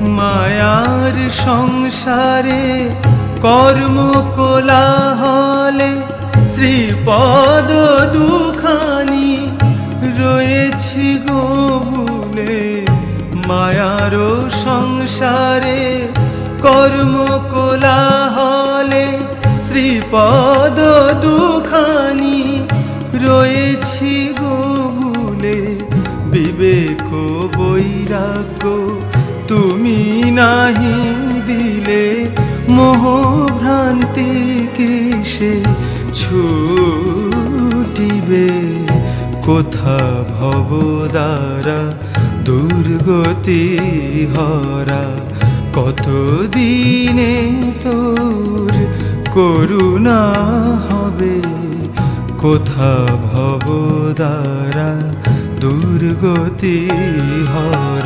মায়ার সংসারে কর্ম কোলাহলে শ্রীপদ দুখানি রয়েছি গো ভুলে। মায়ার সংসারে কর্ম কোলাহলে শ্রীপদ দুখানি রয়েছি গো ভুলে। বিবেক বৈরাগ্য নাহি দিলে মোহ ভ্রান্তি কিসে ছুটিবে? কোথা ভব দ্বারা দুর্গতি হরা কত দিনে তোর করুণা হবে? কোথা ভব দ্বারা দুর্গতি হরা